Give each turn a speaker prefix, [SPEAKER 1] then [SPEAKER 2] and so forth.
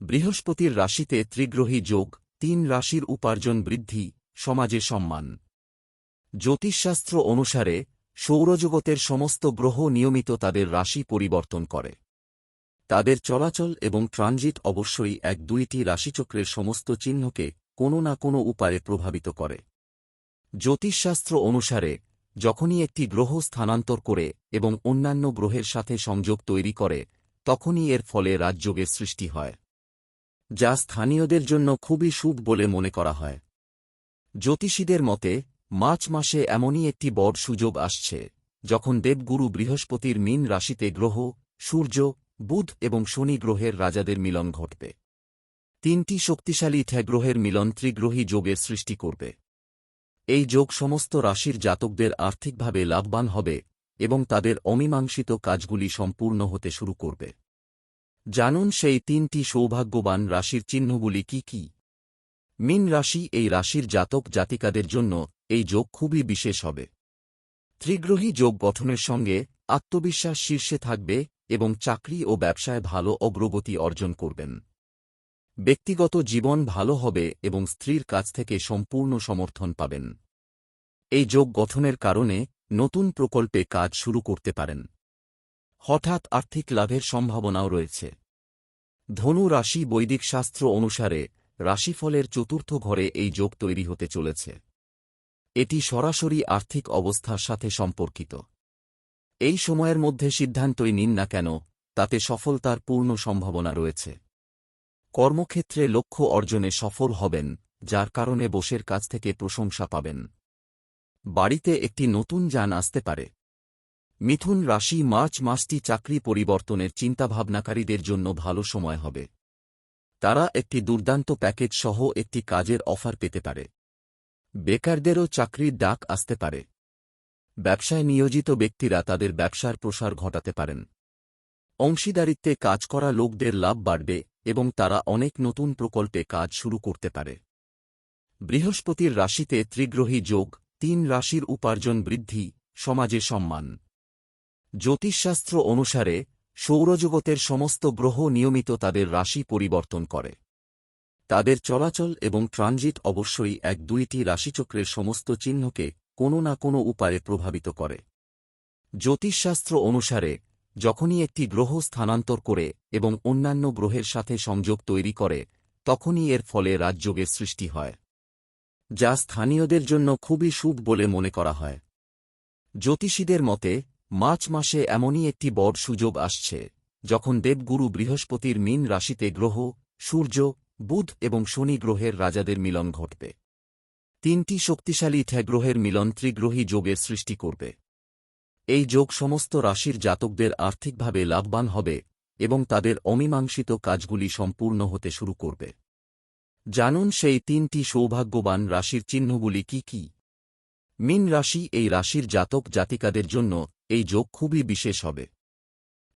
[SPEAKER 1] বৃহস্পতির রাশিতে ত্রিগ্রহী যোগ, তিন রাশির উপার্জন বৃদ্ধি, সমাজে সম্মান। জ্যোতিষশাস্ত্র অনুসারে, সৌরজগতের সমস্ত গ্রহ নিয়মিত তাদের রাশি পরিবর্তন করে। তাদের চলাচল এবং ট্রানজিট অবশ্যই এক দুইটি রাশিচক্রের সমস্ত চিহ্নকে কোনো না কোনো উপায়ে প্রভাবিত করে। জ্যোতিষশাস্ত্র অনুসারে, যখনই একটি গ্রহ স্থানান্তর করে এবং অন্যান্য গ্রহের সাথে সংযোগ তৈরি করে, তখনই এর ফলে রাজযোগের সৃষ্টি হয়। যা স্থানীয়দের জন্য খুবই শুভ বলে মনে করা হয়। জ্যোতিষীদের মতে, মার্চ মাসে এমনই একটি বড় সুযোগ আসছে, যখন দেবগুরু বৃহস্পতির মীন রাশিতে গ্রহ, সূর্য, বুধ এবং শনি গ্রহের রাজাদের মিলন ঘটবে। তিনটি শক্তিশালী গ্রহের মিলন ত্রিগ্রহী যোগের সৃষ্টি করবে। এই যোগ সমস্ত রাশির জাতকদের আর্থিকভাবে লাভবান হবে এবং তাদের অমীমাংসিত কাজগুলি সম্পূর্ণ হতে শুরু করবে। জানুন সেই তিনটি সৌভাগ্যবান রাশির চিহ্নগুলি কি কি। মিন রাশি এই রাশির জাতক জাতিকাদের জন্য এই যোগ খুবই বিশেষ হবে। ত্রিগ্রহী যোগ গঠনের সঙ্গে আত্মবিশ্বাস শীর্ষে থাকবে এবং চাকরি ও ব্যবসায় ভালো অগ্রগতি অর্জন করবেন। ব্যক্তিগত জীবন ভালো হবে এবং স্ত্রীর কাছ থেকে সম্পূর্ণ সমর্থন পাবেন। এই যোগ গঠনের কারণে নতুন প্রকল্পে কাজ শুরু করতে পারেন। হঠাৎ আর্থিক লাভের সম্ভাবনাও রয়েছে। ধনু রাশি বৈদিক শাস্ত্র অনুসারে রাশিফলের চতুর্থ ঘরে এই যোগ তৈরি হতে চলেছে। এটি সরাসরি আর্থিক অবস্থার সাথে সম্পর্কিত। এই সময়ের মধ্যে সিদ্ধান্তই নিন না কেন, তাতে সফলতার পূর্ণ সম্ভাবনা রয়েছে। কর্মক্ষেত্রে লক্ষ্য অর্জনে সফল হবেন, যার কারণে বসের কাছ থেকে প্রশংসা পাবেন। বাড়িতে একটি নতুন যান আসতে পারে। মিথুন রাশি মার্চ মাসটি চাকরি পরিবর্তনের চিন্তাভাবনাকারীদের জন্য ভালো সময় হবে। তারা একটি দুর্দান্ত প্যাকেজ সহ একটি কাজের অফার পেতে পারে। বেকারদেরও চাকরির ডাক আসতে পারে। ব্যবসায় নিয়োজিত ব্যক্তিরা তাদের ব্যবসার প্রসার ঘটাতে পারেন। অংশীদারিত্বে কাজ করা লোকদের লাভ বাড়বে এবং তারা অনেক নতুন প্রকল্পে কাজ শুরু করতে পারে। বৃহস্পতির রাশিতে ত্রিগ্রহী যোগ, তিন রাশির উপার্জন বৃদ্ধি, সমাজে সম্মান। জ্যোতিষশাস্ত্র অনুসারে, সৌরজগতের সমস্ত গ্রহ নিয়মিত তাদের রাশি পরিবর্তন করে। তাদের চলাচল এবং ট্রানজিট অবশ্যই এক দুইটি রাশিচক্রের সমস্ত চিহ্নকে কোনো না কোনো উপায়ে প্রভাবিত করে। জ্যোতিষশাস্ত্র অনুসারে, যখনই একটি গ্রহ স্থানান্তর করে এবং অন্যান্য গ্রহের সাথে সংযোগ তৈরি করে, তখনই এর ফলে রাজযোগের সৃষ্টি হয়, যা স্থানীয়দের জন্য খুবই শুভ বলে মনে করা হয়। জ্যোতিষীদের মতে মার্চ মাসে এমনই একটি বড় সুযোগ আসছে, যখন দেবগুরু বৃহস্পতির মীন রাশিতে গ্রহ, সূর্য, বুধ এবং শনি গ্রহের রাজাদের মিলন ঘটবে। তিনটি শক্তিশালী গ্রহের মিলন ত্রিগ্রহী যোগের সৃষ্টি করবে। এই যোগ সমস্ত রাশির জাতকদের আর্থিকভাবে লাভবান হবে এবং তাদের অমীমাংসিত কাজগুলি সম্পূর্ণ হতে শুরু করবে। জানুন সেই তিনটি সৌভাগ্যবান রাশির চিহ্নগুলি কি কি? মিন রাশি এই রাশির জাতক জাতিকাদের জন্য এই যোগ খুবই বিশেষ হবে।